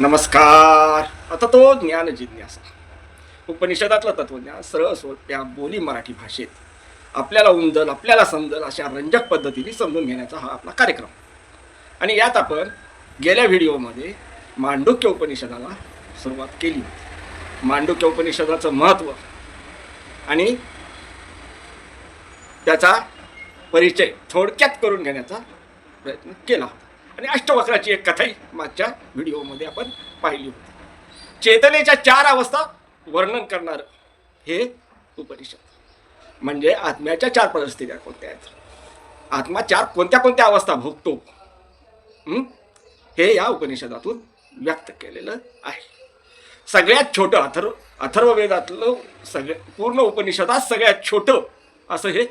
नमस्कार. आता तो ज्ञान जिज्ञासा. उपनिषदातलं तत्वज्ञान सरळ सोप्या बोली मराठी भाषेत. आपल्याला उमजल आपल्याला समजल अशा रंजक पद्धतीने समजून घेण्याचा हा आपला कार्यक्रम. आणि यात आपण गेल्या व्हिडिओमध्ये मांडुक्य उपनिषदाला सुरुवात केली. होती मांडुक्य उपनिषदाचं महत्त्व आणि त्याचा परिचय थोडक्यात करून घेण्याचा प्रयत्न केला. होता आणि अष्टवक्राची एक कथाही मागच्या व्हिडिओमध्ये आपण पाहिली होती. चेतनेच्या चार अवस्था वर्णन करणार हे उपनिषद. म्हणजे आत्म्याच्या चार परिस्थित्या कोणत्या आहेत? आत्मा चार कोणत्या कोणत्या अवस्था भोगतो? हे? या उपनिषदातून व्यक्त केलेलं आहे. सगळ्यात छोटं अथर्व अथर्ववेदातलं सगळ्या पूर्ण उपनिषदात सगळ्यात छोटं असं हे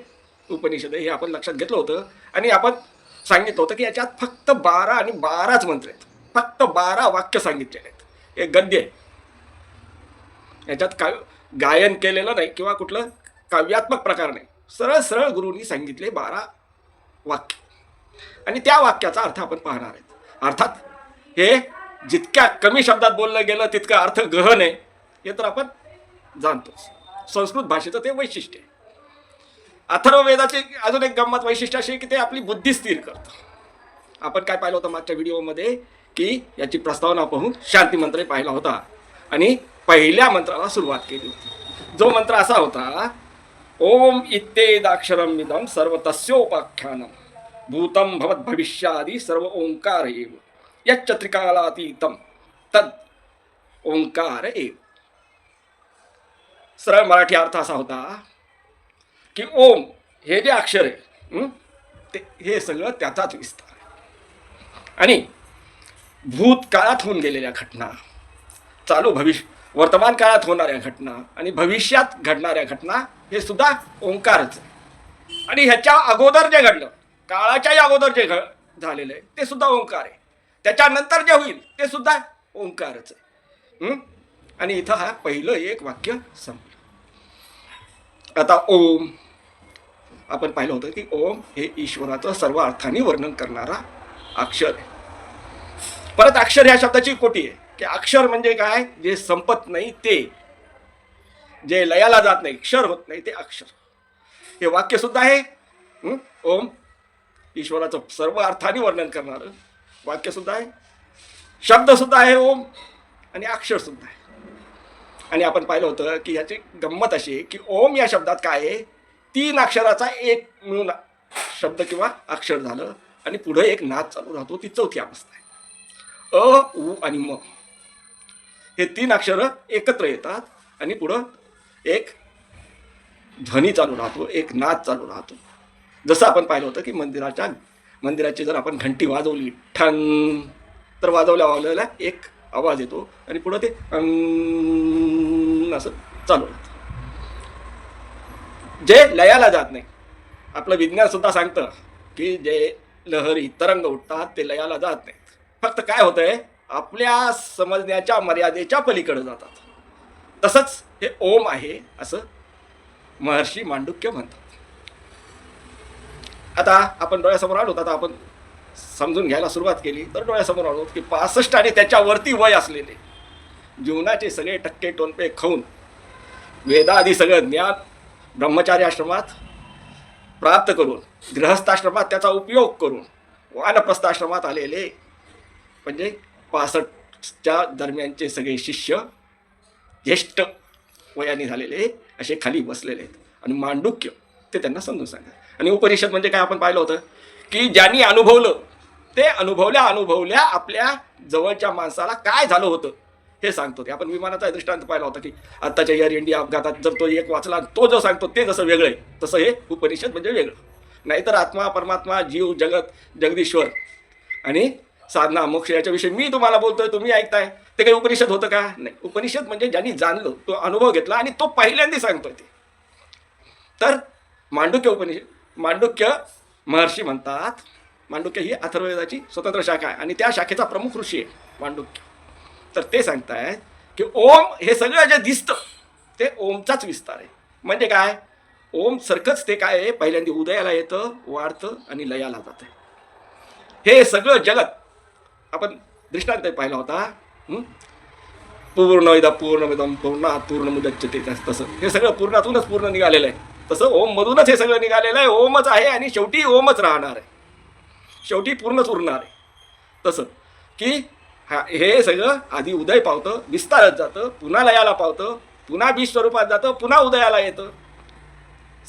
उपनिषद हे आपण लक्षात घेतलं होतं. आणि आपण सांगितलं होतं की याच्यात फक्त बारा आणि बाराच मंत्र आहेत. फक्त बारा वाक्य सांगितलेले आहेत. एक गद्य आहे. याच्यात का गायन केलेलं नाही किंवा कुठलं काव्यात्मक प्रकार नाही. सरळ सरळ गुरुंनी सांगितले बारा वाक्य. आणि त्या वाक्याचा अर्थ आपण पाहणार आहेत. अर्थात हे जितक्या कमी शब्दात बोललं गेलं तितका अर्थ गहन आहे. हे तर आपण जाणतोच. संस्कृत भाषेचं ते वैशिष्ट्य आहे. अथर्ववेदाचे अजून एक गंमत वैशिष्ट्य असे की ते आपली बुद्धी स्थिर करतं. आपण काय पाहिलं होतं मागच्या व्हिडिओमध्ये की याची प्रस्तावना पाहून शांती मंत्र पाहिला होता आणि पहिल्या मंत्राला सुरुवात केली होती. जो मंत्र असा होता ओम इत्येदाक्षरम इदम सर्व तस्योपाख्यानम भूतम भवत भविष्यादी सर्व ओंकार एव यच्च त्रिकालातीतम तद ओंकार एव। सरळ मराठी अर्थ असा होता की ओम हे जे अक्षर आहे ते हे सगळं त्याचाच विस्तार आणि भूतकाळात होऊन गेलेल्या घटना चालू भविष्य वर्तमान काळात होणाऱ्या घटना आणि भविष्यात घडणाऱ्या घटना हे सुद्धा ओंकारच आहे. आणि ह्याच्या अगोदर जे घडलं काळाच्याही अगोदर जे घ झालेलं आहे ते सुद्धा ओंकार आहे. त्याच्यानंतर जे होईल ते सुद्धा ओंकारच आहे. आणि इथं हा पहिलं एक वाक्य संपलं. आता ओम. आपण पाहिलं होतं की ओम हे ईश्वराचं सर्व अर्थाने वर्णन करणारा अक्षर आहे. परत अक्षर ह्या शब्दाची कोटी आहे. की अक्षर म्हणजे काय? जे संपत नाही ते. जे लयाला जात नाही क्षर होत नाही ते अक्षर. हे वाक्य सुद्धा आहे. ओम ईश्वराचं सर्व अर्थाने वर्णन करणारं वाक्य सुद्धा आहे. शब्द सुद्धा आहे ओम आणि अक्षर सुद्धा आहे. आणि आपण पाहिलं होतं की ह्याची गंमत अशी आहे की ओम या शब्दात काय आहे? तीन अक्षराचा एक मिळून शब्द किंवा अक्षर झालं आणि पुढे एक नाद चालू राहतो ती चौथी अवस्था आहे. अ उ आणि म. हे तीन अक्षरं एकत्र येतात आणि पुढं एक ध्वनी चालू राहतो एक नाद चालू राहतो. जसं आपण पाहिलं होतं की मंदिराच्या मंदिराची जर आपण घंटी वाजवली ठन तर वाजवल्या वाजवल्या एक आवाज येतो आणि पुढं ते असं चालू राहतं जे लयाला जात नाही आपलं विज्ञान सुद्धा सांगतं की जे लहरी तरंग उठतात ते लयाला जात नाहीत. फक्त काय होतंय आपल्या समजण्याच्या मर्यादेच्या पलीकडे जातात. तसंच हे ओम आहे असं महर्षी मांडुक्य म्हणतात. आता आपण डोळ्यासमोर आलो आता आपण समजून घ्यायला सुरुवात केली तर डोळ्यासमोर आलो की पासष्ट आणि त्याच्यावरती वय असलेले. जीवनाचे सगळे टक्के टोनपे खाऊन वेदाआधी सगळं ज्ञान ब्रह्मचारी आश्रमात प्राप्त करून गृहस्थाश्रमात त्याचा उपयोग करून वानप्रस्थाश्रमात आलेले. म्हणजे पासष्टच्या दरम्यानचे सगळे शिष्य ज्येष्ठ वयाने झालेले असे खाली बसलेले आहेत. आणि मांडुक्य ते त्यांना समजून सांगा आणि उपनिषद म्हणजे काय आपण पाहिलं होतं? की ज्यांनी अनुभवलं ते अनुभवल्या अनुभवल्या आपल्या जवळच्या माणसाला काय झालं होतं हे सांगतो ते. आपण विमानाचा दृष्टांत पाहिला होता की आत्ताच्या एअर इंडिया अपघातात जर तो एक वाचला तो जो सांगतो ते जसं वेगळं आहे तसं हे उपनिषद म्हणजे वेगळं. नाहीतर आत्मा परमात्मा जीव जगत जगदीश्वर आणि साधना मोक्ष याच्याविषयी मी तुम्हाला बोलतोय तुम्ही ऐकताय. ते काही उपनिषद होतं का? नाही. उपनिषद म्हणजे ज्यांनी जाणलं तो अनुभव घेतला आणि तो पहिल्यांदा सांगतोय ते. तर मांडुक्य उपनिषद मांडुक्य महर्षी म्हणतात मांडुक्य ही अथर्ववेदाची स्वतंत्र शाखा आहे आणि त्या शाखेचा प्रमुख ऋषी आहे मांडुक्य. तर ते सांगतायत की ओम हे सगळं जे दिसतं ते ओमचाच विस्तार आहे. म्हणजे काय? ओम सारखंच ते काय आहे? पहिल्यांदा उदयाला येतं वाढतं आणि लयाला जातं. हे सगळं जगत आपण दृष्टांत पाहिला होता हं? पूर्ण इदा पूर्णमिदम पूर्ण पूर्ण मुदच्यते तसं. हे सगळं पूर्णातूनच पूर्ण निघालेलं आहे. तसं ओम मधूनच हे सगळं निघालेलं आहे. ओमच आहे आणि शेवटी ओमच राहणार आहे. शेवटी पूर्णच उरणार आहे. तसं की हा हे सगळं आधी उदय पावतं विस्तारत जातं पुन्हा लयाला पावतं पुन्हा बीज स्वरूपात जातं पुन्हा उदयाला येतं.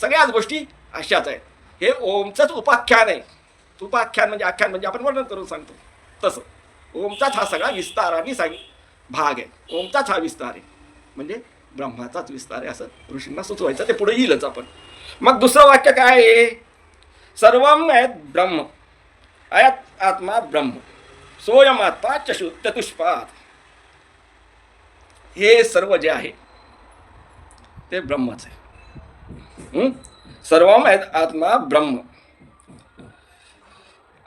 सगळ्याच गोष्टी अशाच आहेत. हे ओमचंच उपाख्यान आहे. उपाख्यान म्हणजे आख्यान म्हणजे आपण वर्णन करून सांगतो. तसं ओमचाच हा सगळा विस्तार आणि सांग भाग आहे. ओमचाच हा विस्तार आहे. म्हणजे ब्रह्माचाच विस्तार आहे असं ऋषींना सुचवायचं ते पुढे येईलच आपण. मग दुसरं वाक्य काय आहे? सर्व आहेत ब्रह्म अयत आत्मा ब्रह्म सोयम आत्मा चशु चतुष्पाद. हे सर्व जे आहे ते ब्रह्मच आहे. हं? सर्वम आहेत आत्मा ब्रह्म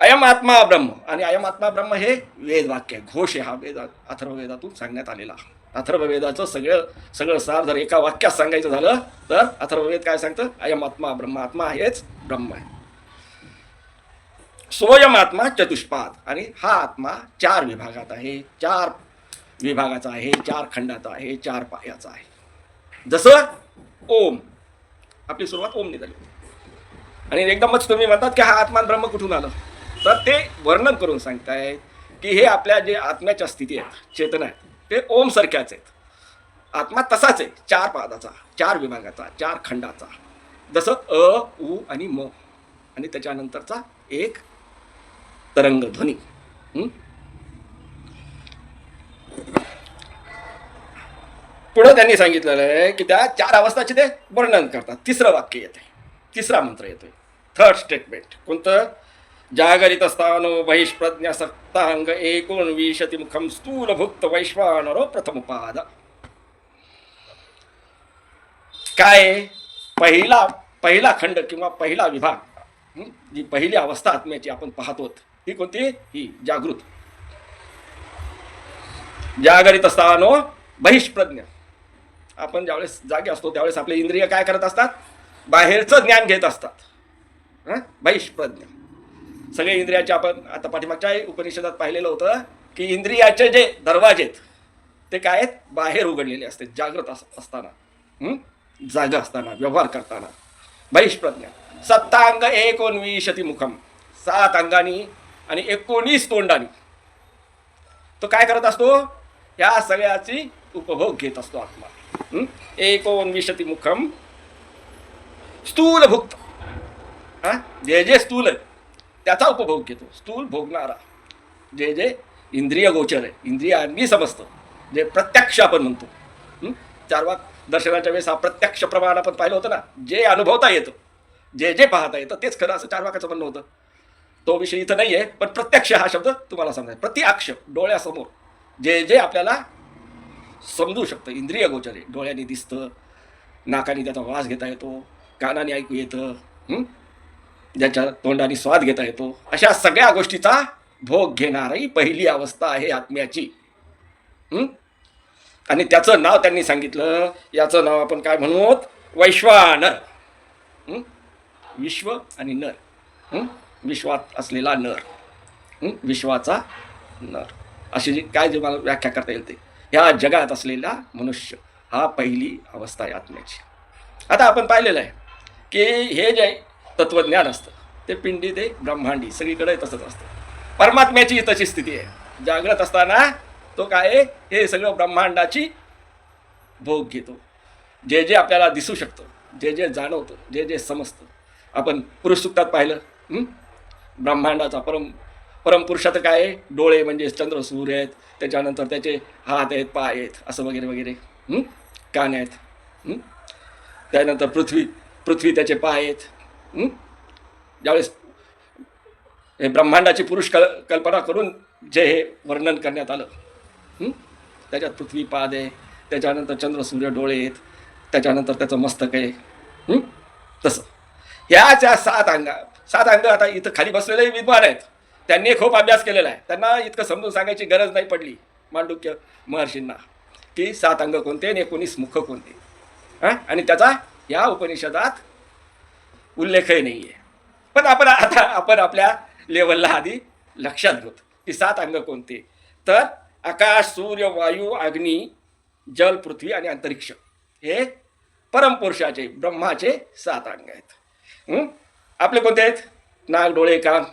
अयम आत्मा ब्रह्म. आणि अयम आत्मा ब्रह्म हे वेद वाक्य आहे घोष आहे हा वेद अथर्ववेदातून सांगण्यात आलेला. अथर्ववेदाचं सगळं सगळं सार जर एका वाक्यात सांगायचं झालं तर अथर्ववेद काय सांगतं? अयम आत्मा ब्रह्म आत्मा हेच ब्रह्म आहे. स्वयम आत्मा चतुष्पाद. आणि हा आत्मा चार विभागात आहे. चार विभागाचा आहे चार खंडाचा आहे चार पायाचा आहे. जसं ओम. आपली सुरुवात ओम निघाली आणि एकदमच तुम्ही म्हणतात की हा आत्मा ब्रह्म कुठून आलं? तर ते वर्णन करून सांगतायत की हे आपल्या जे आत्म्याच्या स्थिती आहेत चेतना आहेत. ते ओम सारख्याच आहेत. आत्मा तसाच आहे. चार पादाचा चार विभागाचा चार खंडाचा. जसं अ उ आणि म. आणि त्याच्यानंतरचा एक तरंगध्वनी. पुढं त्यांनी सांगितलेलं आहे की त्या चार अवस्थाचे ते वर्णन करतात. तिसरं वाक्य येते तिसरा मंत्र येतोय. थर्ड स्टेटमेंट कोणतं? जागरित स्थानो बहिष्प्रज्ञा सप्तांग एकोणविशती मुखम स्थूलभुक्त वैश्वानरो प्रथम काय पहिला पहिला खंड किंवा पहिला विभाग जी पहिली अवस्था आत्म्याची आपण पाहतो ही कोणती? ही जागृत. जागरित असतानो बहिष्प्रज्ञ. आपण ज्यावेळेस जागे असतो त्यावेळेस आपले इंद्रिय काय करत असतात? बाहेरचं ज्ञान घेत असतात. बहिष्प्रज्ञ. सगळे इंद्रियाचे आपण आता पाठीमागच्या उपनिषदात पाहिलेलं होतं की इंद्रियाचे जे दरवाजे आहेत ते काय आहेत? बाहेर उघडलेले असते जागृत असताना. हं? जागा असताना व्यवहार करताना. बहिष्प्रज्ञा. सत्तांग एकोणविशती मुखम. सात अंगानी आणि एकोणीस तोंडानी. तो काय करत असतो? या सगळ्याची उपभोग घेत असतो आत्मा. हं? एकोणविशती मुखम. स्थूलभुक्त. हा? जे जे स्थूल आहे त्याचा उपभोग घेतो. स्थूल भोगणारा. जे जे इंद्रिय गोचर आहे इंद्रियांनी समजतं जे प्रत्यक्ष आपण म्हणतो. चारवाक दर्शनाच्या वेळेस हा प्रत्यक्ष प्रमाण आपण पाहिलं होतं ना? जे अनुभवता येतं जे जे पाहता येतं तेच खरं असं चारवाकाचं म्हणणं होतं. तो विषय इथं नाही आहे पण प्रत्यक्ष हा शब्द तुम्हाला समजायचा प्रतिअक्ष डोळ्यासमोर. जे जे आपल्याला समजू शकतं. इंद्रिय गोचर आहे. डोळ्याने दिसतं नाकाने त्याचा वास घेता येतो कानाने ऐकू येतं. ज्याच्या तोंडाने स्वाद घेता येतो अशा सगळ्या गोष्टीचा भोग घेणारी पहिली अवस्था आहे आत्म्याची. आणि त्याचं नाव त्यांनी सांगितलं. याचं नाव आपण काय म्हणू वैश्वानर. विश्व आणि नर. विश्वात असलेला नर. विश्वाचा नर. अशी जी काय जे मला व्याख्या करता येईल ते. ह्या जगात असलेला मनुष्य. हा पहिली अवस्था आहे आत्म्याची. आता आपण पाहिलेलं आहे की हे जे तत्त्वज्ञान असतं. ते पिंडी ते ब्रह्मांडी सगळीकडे तसंच असतं. परमात्म्याची तशी स्थिती आहे. जागृत असताना तो काय आहे? हे सगळं ब्रह्मांडाची भोग घेतो. जे जे आपल्याला दिसू शकतं जे जे जाणवतं जे जे समजतं. आपण पुरुष सुक्तात पाहिलं ब्रह्मांडाचा परम परमपुरुषात काय आहे? डोळे म्हणजे चंद्र सूर्य आहेत. त्याच्यानंतर त्याचे हात आहेत पाय आहेत असं वगैरे वगैरे. कान आहेत. त्यानंतर पृथ्वी पृथ्वी त्याचे पाय आहेत. ज्यावेळेस हे ब्रह्मांडाची पुरुष कल कल्पना करून जे हे वर्णन करण्यात आलं त्याच्यात पृथ्वी पाद आहे त्याच्यानंतर चंद्र सूर्य डोळे आहेत त्याच्यानंतर त्याचं मस्तक आहे तसं तसं. ह्याच्या सात अंगा सात अंग आता इथं खाली बसलेले विद्वान आहेत. त्यांनी खूप अभ्यास केलेला आहे. त्यांना इतकं समजून सांगायची गरज नाही पडली मांडुक्य महर्षींना की सात अंग कोणते आणि एकोणीस मुख कोणते हां? आणि त्याचा या उपनिषदात उल्लेखही नाही आहे पण आपण आता आपण आपल्या लेवलला आधी लक्षात घेतो की सात अंग कोणते? तर आकाश सूर्य वायू अग्नी जल पृथ्वी आणि अंतरिक्ष. हे परमपुरुषाचे ब्रह्माचे सात अंग आहेत. आपले कोणते आहेत? नाक डोळे कान.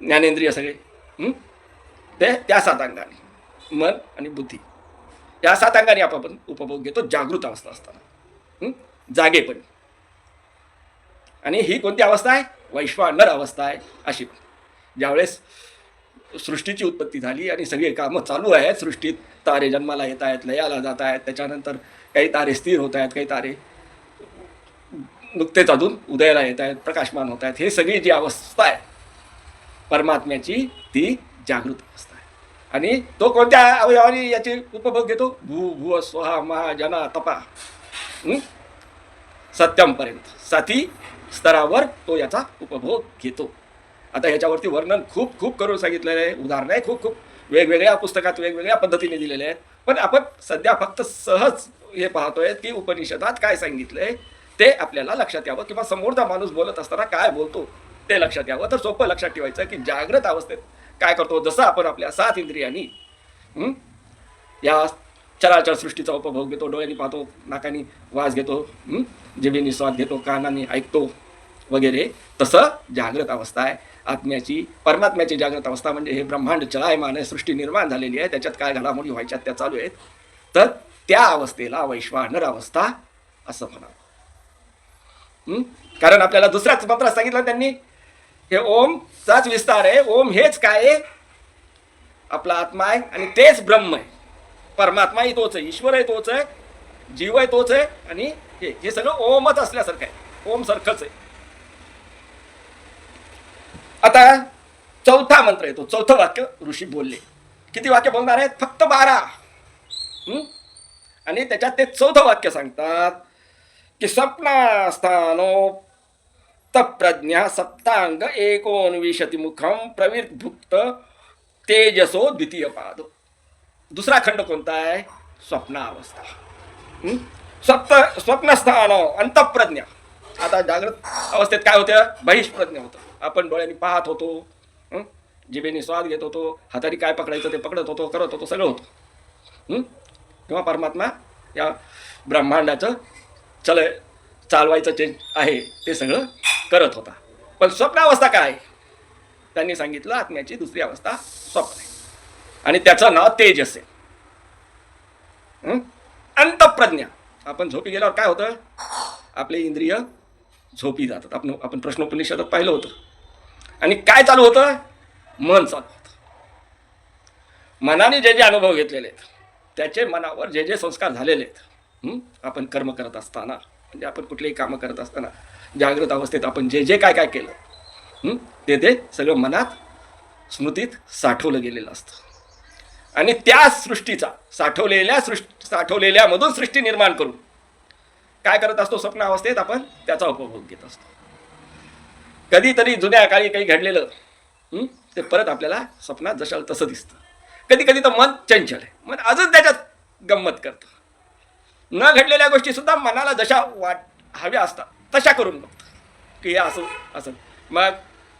ज्ञानेंद्रिय सगळे. ते त्या सात अंगाने. मन आणि बुद्धी. या सात अंगाने आपण उपभोग घेतो जागृत अवस्था असताना. जागेपणी. आणि ही कोणती अवस्था आहे? वैश्वानर अवस्था आहे अशी. ज्यावेळेस सृष्टीची उत्पत्ती झाली आणि सगळी कामं चालू आहेत सृष्टीत तारे जन्माला येत आहेत लयाला जात आहेत त्याच्यानंतर काही तारे स्थिर होत आहेत काही तारे नुकतेच अजून उदयाला येत आहेत प्रकाशमान होत आहेत. हे सगळी जी अवस्था आहे परमात्म्याची ती जागृत अवस्था आहे. आणि तो कोणत्या अवयवाने याची उपभोग घेतो? भू भू स्वहा महा जना तपा. सत्यमपर्यंत साथी स्तरावर तो याचा उपभोग घेतो. आता ह्याच्यावरती वर्णन खूप खूप करून सांगितलेलं आहे. उदाहरणं आहे खूप खूप. वेगवेगळ्या पुस्तकात वेगवेगळ्या पद्धतीने दिलेले आहेत. पण आपण सध्या फक्त सहज हे पाहतोय की उपनिषदात काय सांगितलंय ते आपल्याला लक्षात यावं किंवा समोरचा माणूस बोलत असताना काय बोलतो ते लक्षात यावं. तर सोपं लक्षात ठेवायचं की जागृत अवस्थेत काय करतो? जसं आपण आपल्या सात इंद्रियांनी या चराचर सृष्टीचा उपभोग घेतो डोळ्यांनी पाहतो नाकानी वास घेतो जिभेनी स्वाद घेतो कानाने ऐकतो वगैरे तसं जागृत अवस्था आहे. आत्म्याची परमात्म्याची जागृत अवस्था म्हणजे हे ब्रह्मांड चलायमान आहे सृष्टी निर्माण झालेली आहे त्याच्यात काय घडामोडी व्हायच्यात त्या चालू आहेत. तर त्या अवस्थेला वैश्वानर अवस्था असं म्हणावं. कारण आपल्याला दुसऱ्याच मंत्रात सांगितलं त्यांनी हे ओमचाच विस्तार आहे ओम हेच काय आहे? आपला आत्मा आहे आणि तेच ब्रह्म आहे. परमात्माही तोच आहे ईश्वर आहे तोच आहे जीव आहे तोच आहे आणि हे हे सगळं ओमच असल्यासारखं आहे. ओम सारखंच आहे. आता चौथा मंत्र येतो. चौथं वाक्य ऋषी बोलले. किती वाक्य बोलणार आहेत? फक्त बारा. आणि त्याच्यात ते चौथं वाक्य सांगतात की स्वप्नास्थानो तप्रज्ञा सप्तांग एकोनविशती मुखम तेजसो द्वितीय पाद. दुसरा खंड कोणता आहे? स्वप्नावस्था. स्वप्न स्वप्नस्थान अंतप्रज्ञा. आता जागृत अवस्थेत काय होतं? बहिष्प्रज्ञ होतं. आपण डोळ्यांनी पाहत होतो जिबेने जिभेने स्वाद घेत होतो हाताने काय पकडायचं ते पकडत होतो करत होतो सगळं होतं. किंवा परमात्मा या ब्रह्मांडाचं चल चालवायचं चेंज आहे ते सगळं करत होता. पण स्वप्नावस्था काय आहे? त्यांनी सांगितलं आत्म्याची दुसरी अवस्था स्वप्न आहे. आणि त्याचं नाव तेज असेल अंतप्रज्ञा. आपण झोपी गेल्यावर काय होतं? आपले इंद्रिय झोपी जातात. आपण आपण प्रश्नोपनिषदात पाहिलं होतं. आणि काय चालू होतं? मन चालू होतं. मनाने जे जे अनुभव घेतलेले आहेत त्याचे मनावर जे जे संस्कार झालेले आहेत आपण कर्म करत असताना म्हणजे आपण कुठलेही कामं करत असताना जागृत अवस्थेत आपण जे जे काय काय केलं ते ते सगळं मनात स्मृतीत साठवलं गेलेलं असतं. आणि त्या सृष्टीचा साठवलेल्या सृष्टी साठवलेल्यामधून सृष्टी निर्माण करून काय करत असतो? स्वप्न अवस्थेत आपण त्याचा उपभोग घेत असतो. कधीतरी जुन्या काळी काही घडलेलं ते परत आपल्याला स्वप्नात जशाल तसं दिसतं. कधी कधी तर मन चंचल आहे. मन अजून त्याच्यात गंमत करतं. न घडलेल्या गोष्टीसुद्धा मनाला जशा वाट हव्या असतात तशा करून बघतं. की असं असं. मग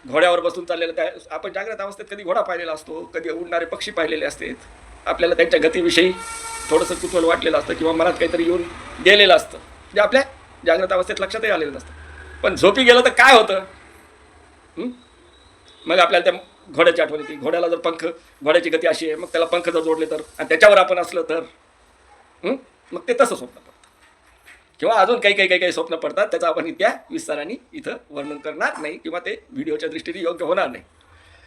घोड्यावर बसून चाललेलं त्या आपण जागृत अवस्थेत कधी घोडा पाहिलेला असतो कधी उडणारे पक्षी पाहिलेले असतात आपल्याला त्यांच्या गतीविषयी थोडंसं कुतूहल वाटलेलं असतं किंवा मनात काहीतरी येऊन गेलेलं असतं. जे आपल्या जागृत अवस्थेत लक्षातही आलेलं नसतं. पण झोपी गेलं तर काय होतं? मग आपल्याला त्या घोड्याची आठवण येते. घोड्याला जर पंख घोड्याची गती अशी आहे मग त्याला पंख जर जोडले तर आणि त्याच्यावर आपण असलं तर मग ते तसं स्वप्न पडतं. किंवा अजून काही काही काही काही स्वप्न पडतात त्याचं आपण इतक्या विस्ताराने इथं वर्णन करणार नाही किंवा ते व्हिडिओच्या दृष्टीने योग्य होणार नाही.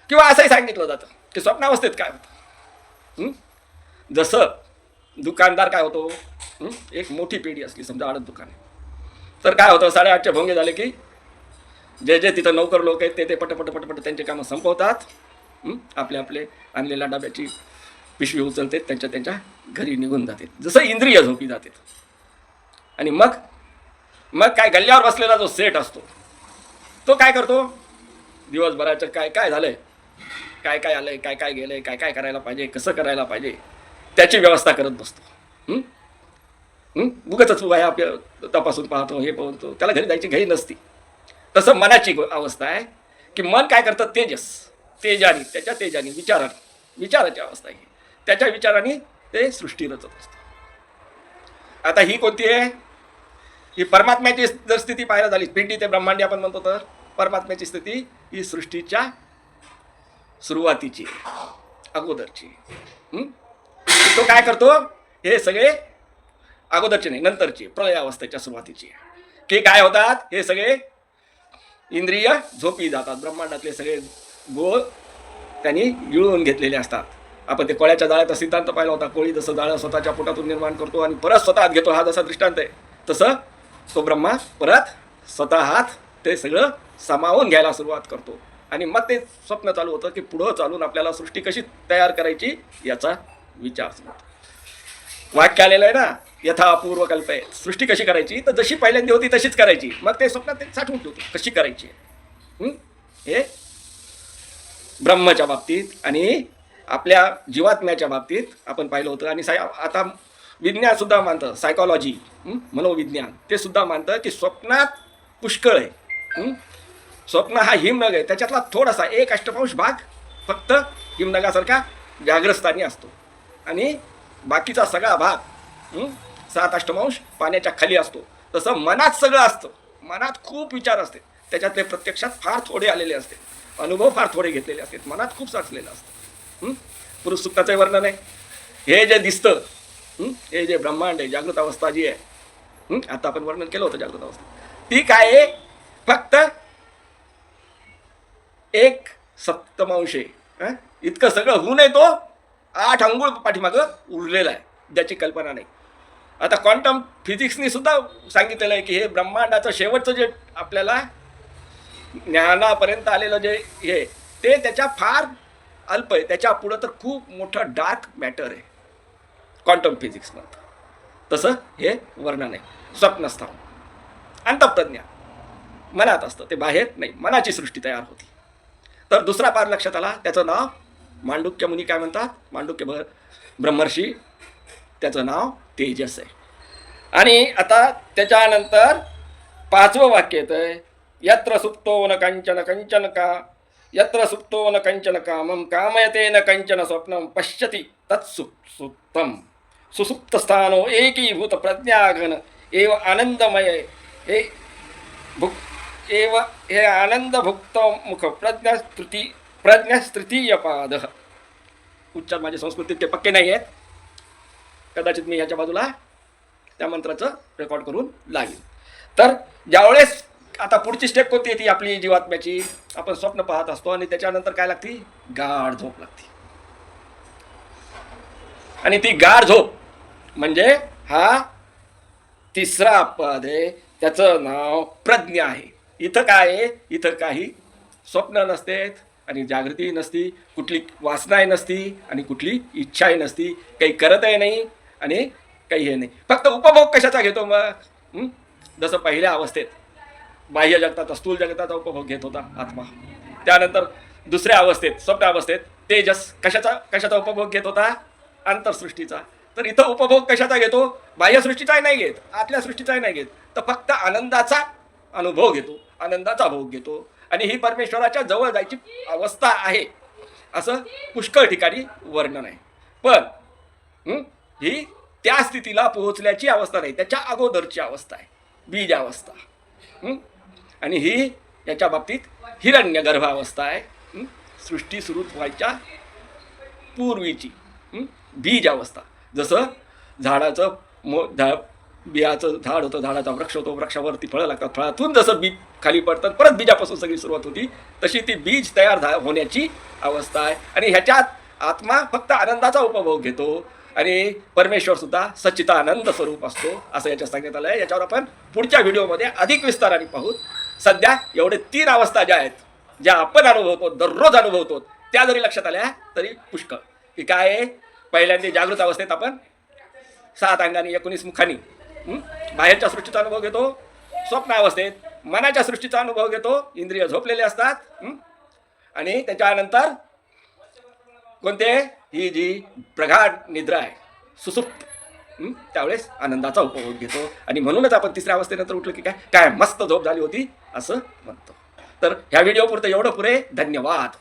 किंवा असंही सांगितलं जातं की स्वप्नावस्थेत काय होतं? जसं दुकानदार काय होतो? एक मोठी पेढी असली समजा आडत दुकान आहे. तर काय होतं? साडेआठच्या भोंगे झाले की जे जे तिथं नौकर लोक आहेत ते ते पटपट पटपट त्यांचे कामं संपवतात. आपले आपले आणलेल्या डब्याची पिशवी उचलते त्यांच्या त्यांच्या घरी निघून जाते जसं इंद्रिय झोपी जाते आणि मग मग काय गल्ल्यावर बसलेला जो सेट असतो तो काय करतो? दिवसभराचं काय काय झालंय? काय काय आलंय काय काय गेलंय काय काय करायला पाहिजे कसं करायला पाहिजे त्याची व्यवस्था करत बसतो. हं? हं? आपल्या तपासून पाहतो हे पाहतो त्याला घरी जायची घाई नसती. तसं मनाची अवस्था आहे की मन काय करतं? तेजस. तेजानी त्याच्या तेजानी विचाराने. विचाराची अवस्था आहे त्याच्या विचाराने ते सृष्टी रचत असतं. आता ही कोणती आहे? ही परमात्म्याची जर स्थिती पाहायला झाली पिंडी ते ब्रह्मांडी आपण म्हणतो तर परमात्म्याची स्थिती ही सृष्टीच्या सुरुवातीची अगोदरची तो काय करतो? हे सगळे अगोदरचे नाही नंतरचे प्रलय अवस्थेच्या सुरुवातीची की काय होतात? हे सगळे इंद्रिय झोपी जातात. ब्रह्मांडातले सगळे गोळ त्यांनी गिळून घेतलेले असतात. आपण ते कोळ्याच्या जाळ्याचा सिद्धांत पाहिला होता. कोळी जसं जाळं स्वतःच्या पोटातून निर्माण करतो आणि परत स्वतःत घेतो. हा जसा दृष्टांत आहे. तसं तो ब्रह्मा परत स्वतः हात ते सगळं सामावून घ्यायला सुरुवात करतो. आणि मग ते स्वप्न चालू होतं की पुढं चालून आपल्याला सृष्टी कशी तयार करायची याचा विचार होतो. वाक्य आलेलं आहे ना यथा अपूर्व कल्प आहे सृष्टी कशी करायची? तर जशी पहिल्यांदा होती तशीच करायची. मग ते स्वप्नात ते साठवून ठेवतो. कशी करायची? हे? ब्रह्मच्या बाबतीत आणि आपल्या जीवात्म्याच्या बाबतीत आपण पाहिलं होतं. आणि साय आता विज्ञानसुद्धा मानतं. सायकॉलॉजी मनोविज्ञान. ते सुद्धा मानतं की स्वप्नात पुष्कळ आहे. स्वप्न हा हिमनग आहे. त्याच्यातला थोडासा एक अष्टपांश भाग फक्त हिमनगासारखा व्याघ्रस्थानी असतो. आणि बाकीचा सगळा भाग सात अष्टमांश पाण्याच्या खाली असतो. तसं मनात सगळं असतं. मनात खूप विचार असते. त्याच्यातले प्रत्यक्षात फार थोडे आलेले असते. अनुभव फार थोडे घेतलेले असतात मनात खूप साचलेलं असतं. पुरुष सुक्ताचं वर्णन आहे. हे जे दिसतं हे जे ब्रह्मांड आहे जागृत अवस्था जी आहे आता आपण वर्णन केलं होतं जागृत अवस्था ती काय आहे? फक्त एक सप्तमांश आहे. इतकं सगळं होऊन नये तो आठ अंघोळ पाठीमागं उरलेला आहे. ज्याची कल्पना नाही. आता क्वांटम फिजिक्सनी सुद्धा सांगितलेलं आहे की हे ब्रह्मांडाचं शेवटचं जे आपल्याला ज्ञानापर्यंत आलेलं जे हे ते त्याच्या फार अल्प आहे. त्याच्या पुढं तर खूप मोठं डार्क मॅटर आहे. क्वांटम फिजिक्समध्ये तसं हे वर्णन आहे. स्वप्नस्थान. अंतप्रज्ञा. मनात असतं. ते बाहेर नाही. मनाची सृष्टी तयार होती. तर दुसरा पार लक्षात आला. त्याचं नाव मांडुक्य मुनी काय म्हणतात? मांडुक्य ब ब्रह्मर्षी. त्याचं नाव तेजस आहे. आणि आता त्याच्यानंतर पाचवं वाक्य येतं यत्र सुप्तो न कंचन कंचन का यत्र सुप्तो न कंचन कामं कामयते न कंचन स्वप्नं पश्यति तत्सुप्तम सुसुप्त सुसुप्तस्थानो एकीभूत प्रज्ञागन एव आनंदमय हे भुक् एव हे आनंदभुक्त मुख प्रज्ञास्तृती पाद उच्चार माझ्या संस्कृतीत ते पक्के नाही आहेत कदाचित मी ह्याच्या बाजूला त्या मंत्राचं रेकॉर्ड करून लागेल तर ज्यावेळेस आता पुढची स्टेप कोणती येते आपली जीवात्म्याची? आपण स्वप्न पाहत असतो आणि त्याच्यानंतर काय लागते? गाढ झोप लागते. आणि ती गाढ झोप म्हणजे हा तिसरा पद आहे. त्याचं नाव प्रज्ञा आहे. इथं काय आहे? इथं काही स्वप्न नसतेत. आणि जागृतीही नसती कुठली वासनाही नसती आणि कुठली इच्छाही नसती. काही करतही नाही आणि काही हे नाही. फक्त उपभोग कशाचा घेतो मग? जसं पहिल्या अवस्थेत बाह्य जगतात स्थूल जगताचा उपभोग घेत होता आत्मा. त्यानंतर दुसऱ्या अवस्थेत स्वप्न अवस्थेत तेजस कशाचा कशाचा उपभोग घेत होता? आंतरसृष्टीचा तर इथं उपभोग कशाचा घेतो? बाह्यसृष्टीचाही नाही घेत आतल्या सृष्टीचाही नाही घेत. तर फक्त आनंदाचा अनुभव घेतो आनंदाचा भोग घेतो. आणि ही परमेश्वराच्या जवळ जायची अवस्था आहे. असं पुष्कळ ठिकाणी वर्णन आहे. पण ही? त्या स्थितीला पोहोचल्याची अवस्था नाही. त्याच्या अगोदरची अवस्था आहे. बीज अवस्था. आणि ही याच्या बाबतीत हिरण्य गर्भावस्था आहे सृष्टी सुरू व्हायच्या पूर्वीची बीज अवस्था. जसं झाडाचं मो झा बियाचं झाड होतं झाडाचा वृक्ष होतो वृक्षावरती फळं लागतात. फळातून जसं बी खाली पडतात परत बीजापासून सगळी सुरुवात होती तशी ती बीज तयार झा होण्याची अवस्था आहे. आणि ह्याच्यात आत्मा फक्त आनंदाचा उपभोग घेतो आणि परमेश्वरसुद्धा सच्चिता आनंद स्वरूप असतो असं याच्यात सांगण्यात आलं आहे याच्यावर आपण पुढच्या व्हिडिओमध्ये अधिक विस्ताराने पाहू. सध्या एवढे तीन अवस्था ज्या आहेत ज्या आपण अनुभवतो दररोज अनुभवतो त्या जरी लक्षात आल्या तरी पुष्कळ. की काय आहे? पहिल्यांदा जागृत अवस्थेत आपण सात अंगाने एकोणीस मुखानी बाहेरच्या सृष्टीचा अनुभव घेतो स्वप्न अवस्थेत मनाच्या सृष्टीचा अनुभव घेतो इंद्रिय झोपलेले असतात आणि त्याच्यानंतर कोणते? ही जी प्रगाढ निद्रा आहे सुसुप्त त्यावेळेस आनंदाचा उपभोग घेतो. आणि म्हणूनच आपण तिसऱ्या अवस्थेनंतर उठलो की काय? काय मस्त झोप झाली होती असं म्हणतो. तर ह्या व्हिडिओ पुरतं एवढं पुरे. धन्यवाद.